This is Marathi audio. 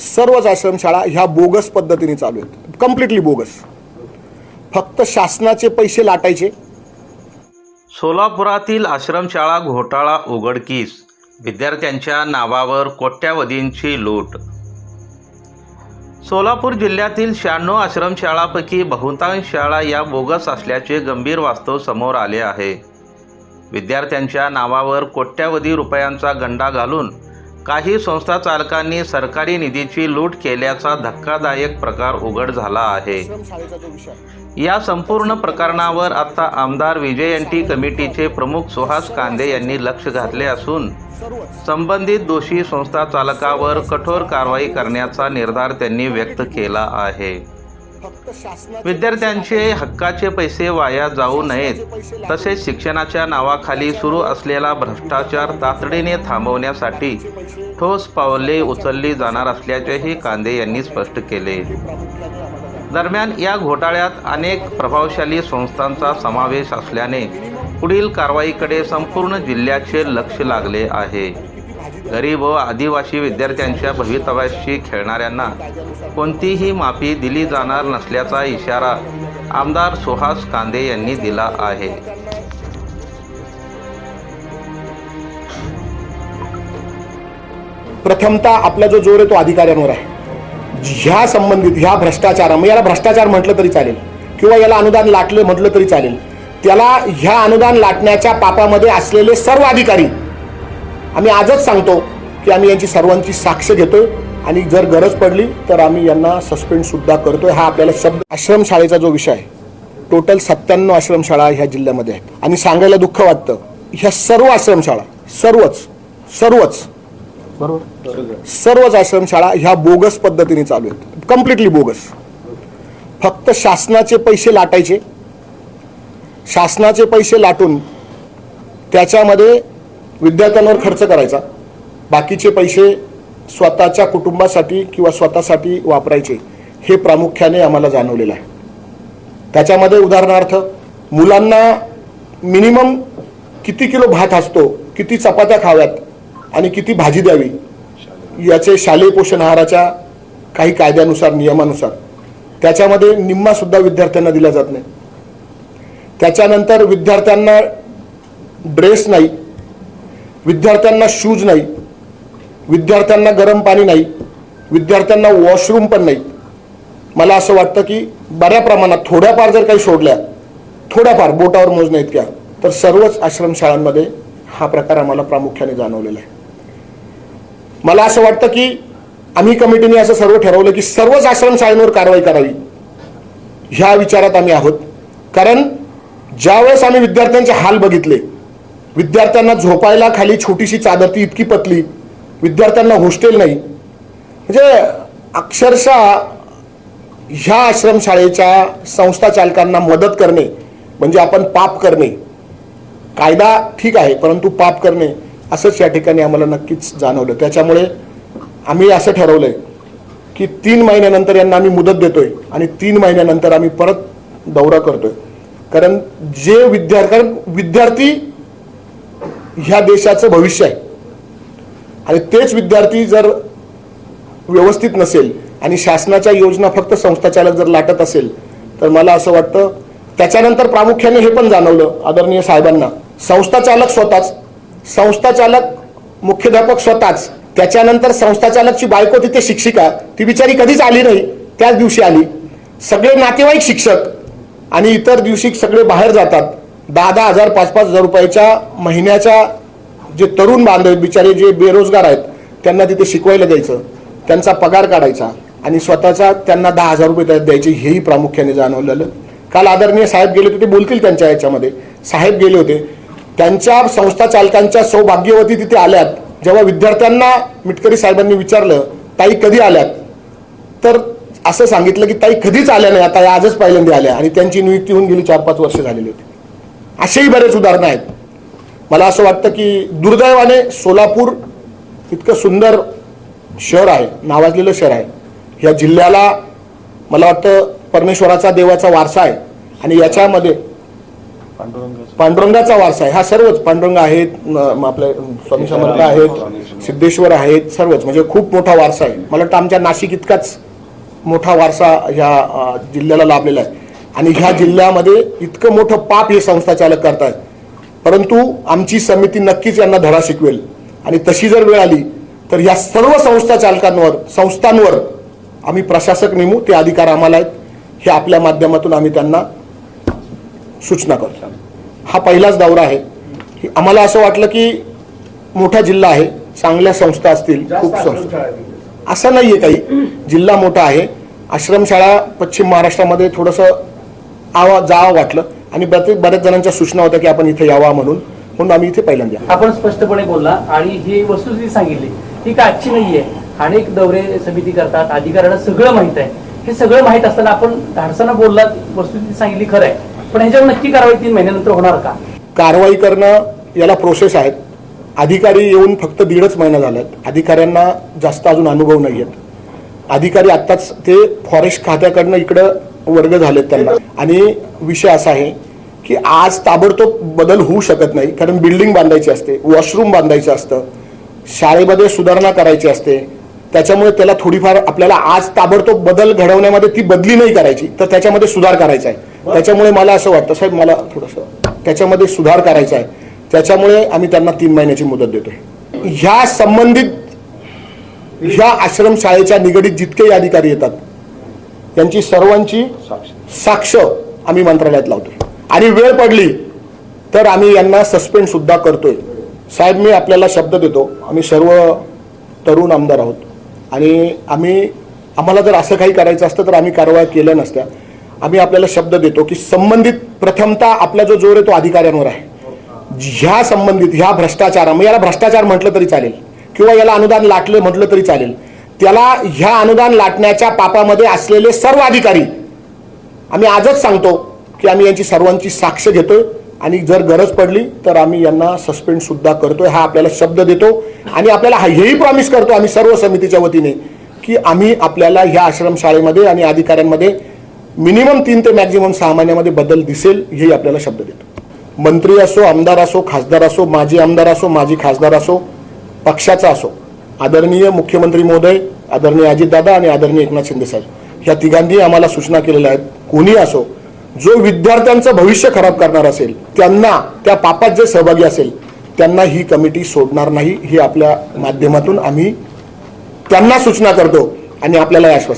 सर्वच आश्रमशाळा ह्या बोगस पद्धतीने चालू आहेत. कम्प्लिटली बोगस फक्त शासनाचे पैसे लाटायचे. सोलापुरातील आश्रमशाळा घोटाळा उघडकीस. विद्यार्थ्यांच्या नावावर कोट्यावधींची लूट. सोलापूर जिल्ह्यातील शहाण्णव आश्रमशाळापैकी बहुतांश शाळा या बोगस असल्याचे गंभीर वास्तव समोर आले आहे. विद्यार्थ्यांच्या नावावर कोट्यावधी रुपयांचा गंडा घालून काही संस्था चालकांनी सरकारी निधीची लूट केल्याचा धक्कादायक प्रकार उघड झाला आहे. या संपूर्ण प्रकरणावर आता आमदार विजय एन कमिटीचे प्रमुख सुहास कांदे यांनी लक्ष घातले असून संबंधित दोषी संस्था चालकावर कठोर कारवाई करण्याचा निर्धार त्यांनी व्यक्त केला आहे. विद्यार्थ्यांचे हक्काचे पैसे वाया जाऊ नयेत. तसेच शिक्षणाच्या नावाखाली सुरू असलेला भ्रष्टाचार तातडीने थांबवण्यासाठी ठोस पावले उचलली जाणार असल्याचेही कांदे यांनी स्पष्ट केले. दरम्यान या घोटाळ्यात अनेक प्रभावशाली संस्थांचा समावेश असल्याने पुढील कारवाईकडे संपूर्ण जिल्ह्याचे लक्ष लागले आहे. गरीब व आदिवासी विद्यार्थ्यांच्या भवितव्याशी खेळणाऱ्यांना कोणतीही माफी दिली जाणार नसल्याचा इशारा आमदार सुहास कांदे यांनी दिला आहे. प्रथमतः आपला जो जोर आहे तो अधिकाऱ्यांवर आहे. ह्या संबंधित ह्या भ्रष्टाचार मग याला भ्रष्टाचार म्हटलं तरी चालेल किंवा याला अनुदान लाटलं म्हटलं तरी चालेल त्याला ह्या अनुदान लाटण्याच्या पापामध्ये असलेले सर्व अधिकारी आम्ही आजच सांगतो की आम्ही यांची सर्वांची साक्ष घेतोय आणि जर गरज पडली तर आम्ही यांना सस्पेंड सुद्धा करतोय. हा आपल्याला शब्द आश्रमशाळेचा जो विषय आहे टोटल सत्त्याण्णव आश्रमशाळा ह्या जिल्ह्यामध्ये आहेत. आणि सांगायला दुःख वाटतं ह्या सर्व आश्रमशाळा सर्वच सर्वच बरोबर सर्वच आश्रमशाळा ह्या बोगस पद्धतीने चालू आहेत. कम्प्लिटली बोगस फक्त शासनाचे पैसे लाटायचे. शासनाचे पैसे लाटून त्याच्यामध्ये विद्यार्थ्यांवर खर्च करायचा. बाकीचे पैसे स्वतःच्या कुटुंबासाठी किंवा स्वतःसाठी वापरायचे हे प्रामुख्याने आम्हाला जाणवलेलं आहे. त्याच्यामध्ये उदाहरणार्थ मुलांना मिनिमम किती किलो भात असतो किती चपात्या खाव्यात आणि किती भाजी द्यावी याचे शालेय पोषण आहाराच्या काही कायद्यानुसार नियमानुसार त्याच्यामध्ये निम्मासुद्धा विद्यार्थ्यांना दिला जात नाही. त्याच्यानंतर विद्यार्थ्यांना ड्रेस नाही विद्यार्थ्यांना शूज नाही. विद्यार्थ्यांना गरम पाणी नाही. विद्यार्थ्यांना वॉशरूम पण नाही. मला असं वाटतं की बऱ्या प्रमाणात थोड्याफार जर काही सोडल्या थोड्याफार बोटावर मोजण्या इतक्या तर सर्वच आश्रमशाळांमध्ये हा प्रकार आम्हाला प्रामुख्याने जाणवलेला आहे. मला असं वाटतं की आम्ही कमिटीने असं सर्व ठरवलं की सर्वच आश्रमशाळांवर कारवाई करावी. ह्या विचारात आम्ही आहोत. कारण ज्यावेळेस आम्ही विद्यार्थ्यांचे हाल बघितले विद्यार्थ्यांना झोपायला खाली छोटीशी चादर ती इतकी पतली. विद्यार्थ्यांना हॉस्टेल नाही. म्हणजे अक्षरशः ह्या आश्रमशाळेच्या संस्था चालकांना मदत करणे म्हणजे आपण पाप करणे. कायदा ठीक आहे परंतु पाप करणे असंच या ठिकाणी आम्हाला नक्कीच जाणवलं. त्याच्यामुळे आम्ही असं ठरवलंय की तीन महिन्यानंतर यांना आम्ही मुदत देतोय आणि तीन महिन्यानंतर आम्ही परत दौरा करतोय. कारण जे विद्यार्थी कारण विद्यार्थी ह्या देशाचं भविष्य आहे. आणि तेच विद्यार्थी जर व्यवस्थित नसेल आणि शासनाच्या योजना फक्त संस्थाचालक जर लाटत असेल तर मला असं वाटतं त्याच्यानंतर प्रामुख्याने हे पण जाणवलं आदरणीय साहेबांना. संस्थाचालक स्वतःच. संस्थाचालक मुख्याध्यापक स्वतःच. त्याच्यानंतर संस्थाचालकची बायको तिथे शिक्षिका. ती बिचारी कधीच आली नाही त्याच दिवशी आली. सगळे नातेवाईक शिक्षक आणि इतर दिवशी सगळे बाहेर जातात. दहा दहा हजार पाच पाच हजार रुपयाच्या महिन्याच्या जे तरुण बांधव बिचारे जे बेरोजगार आहेत त्यांना तिथे शिकवायला द्यायचं. त्यांचा पगार काढायचा आणि स्वतःचा त्यांना दहा हजार रुपये द्यायचे हेही प्रामुख्याने जाणवलेलं. काल आदरणीय साहेब गेले होते ते बोलतील त्यांच्या याच्यामध्ये. साहेब गेले होते. त्यांच्या संस्था चालकांच्या सौभाग्यवती तिथे आल्यात. जेव्हा विद्यार्थ्यांना मिटकरी साहेबांनी विचारलं ताई कधी आल्यात? तर असं सांगितलं की ताई कधीच आल्या नाही आता आजच पहिल्यांदा आल्या. आणि त्यांची नियुक्ती होऊन गेली चार पाच वर्ष झालेली होती. असेही बरेच उदाहरणं आहेत. मला असं वाटतं की दुर्दैवाने सोलापूर इतकं सुंदर शहर आहे नावाजलेलं शहर आहे. या जिल्ह्याला मला वाटतं परमेश्वराचा देवाचा वारसा आहे आणि याच्यामध्ये पांडुरंगाचा. वारसा आहे. हा सर्वच पांडुरंग आहेत आपले स्वामी समर्थ आहेत सिद्धेश्वर आहेत सर्वच. म्हणजे खूप मोठा वारसा आहे. मला वाटतं आमच्या नाशिक इतकाच मोठा वारसा ह्या जिल्ह्याला लाभलेला आहे. आणि ह्या जिल्ह्यामध्ये इतकं मोठं पाप हे संस्था चालक करतायत. परंतु आमची समिती नक्कीच यांना धडा शिकवेल. आणि तशी जर वेळ आली तर या सर्व संस्था चालकांवर संस्थांवर आम्ही प्रशासक नेमू ते अधिकार आम्हाला आहेत. हे आपल्या माध्यमातून आम्ही त्यांना सूचना करतो. हा पहिलाच दौरा आहे. की आम्हाला असं वाटलं की मोठा जिल्हा आहे चांगल्या संस्था असतील खूप संस्था. असं नाहीये काही. जिल्हा मोठा आहे. आश्रमशाळा पश्चिम महाराष्ट्रामध्ये थोडंसं आवा जावं वाटलं. आणि बरेच बऱ्याच जणांच्या सूचना होत्या की आपण इथे यावा म्हणून. म्हणून आम्ही इथे पहिल्यांदा. आपण स्पष्टपणे बोलला आणि ही वस्तुस्थिती सांगितली ही काय आजची नाहीये. अनेक दौरे समिती करतात अधिकाऱ्यांना सगळं माहीत आहे. हे सगळं माहीत असताना आपण धाडसानं बोलला वस्तुस्थिती सांगितली खरं आहे. पण ह्याच्यावर नक्की कारवाई तीन महिन्यानंतर होणार का? कारवाई करणं याला प्रोसेस आहेत अधिकारी येऊन फक्त दीडच महिना झाल्यात अधिकाऱ्यांना जास्त अजून अनुभव नाही आहेत अधिकारी आत्ताच ते फॉरेस्ट खात्याकडनं इकडं वर्ग झालेत त्यांना. आणि विषय असा आहे की आज ताबडतोब बदल होऊ शकत नाही. कारण बिल्डिंग बांधायची असते वॉशरूम बांधायचं असतं शाळेमध्ये सुधारणा करायची असते. त्याच्यामुळे त्याला थोडीफार आपल्याला आज ताबडतोब बदल घडवण्यामध्ये ती बदली नाही करायची. तर त्याच्यामध्ये सुधार करायचा आहे. त्याच्यामुळे मला असं वाटतं साहेब मला थोडंसं त्याच्यामध्ये सुधार करायचा आहे. त्याच्यामुळे आम्ही त्यांना तीन महिन्याची मुदत देतोय. ह्या संबंधित ह्या आश्रमशाळेच्या निगडीत जितकेही अधिकारी येतात यांची सर्वांची साक्ष आम्ही मंत्रालयात लावतोय. आणि वेळ पडली तर आम्ही यांना सस्पेंड सुद्धा करतोय. साहेब मी आपल्याला शब्द देतो. आम्ही सर्व तरुण आमदार आहोत. आणि आम्ही आम्हाला जर असं काही करायचं असतं तर आम्ही कारवाई केल्या नसत्या. आम्ही आपल्याला शब्द देतो की संबंधित प्रथमता आपला जो जोर आहे तो अधिकाऱ्यांवर आहे. ह्या संबंधित ह्या भ्रष्टाचार मग याला भ्रष्टाचार म्हटलं तरी चालेल. किंवा याला अनुदान लाटलं म्हटलं तरी चालेल. त्याला ह्या अनुदान लाटण्याच्या पापामध्ये असलेले सर्व अधिकारी आम्ही आजच सांगतो की आम्ही यांची सर्वांची साक्ष घेतोय आणि जर गरज पडली तर आम्ही यांना सस्पेंड सुद्धा करतोय हा आपल्याला शब्द देतो. आणि आपल्याला हेही प्रॉमिस करतो आम्ही सर्व समितीच्या वतीने की आम्ही आपल्याला ह्या आश्रमशाळेमध्ये आणि अधिकाऱ्यांमध्ये मिनिमम तीन ते मॅक्झिमम सहा महिन्यामध्ये बदल दिसेल हेही आपल्याला शब्द देतो. मंत्री असो आमदार असो खासदार असो माजी आमदार असो माजी खासदार असो पक्षाचा असो आदरणीय मुख्यमंत्री महोदय आदरणीय अजितदादा आणि आदरणीय एकनाथ शिंदे साहेब ह्या तिघांनी आम्हाला सूचना केलेल्या आहेत. कोणी असो जो विद्यार्थ्यांचं भविष्य खराब करणार असेल त्यांना त्या पापात जे सहभागी असेल त्यांना ही कमिटी सोडणार नाही ही आपल्या माध्यमातून आम्ही त्यांना सूचना करतो आणि आपल्याला आश्वासन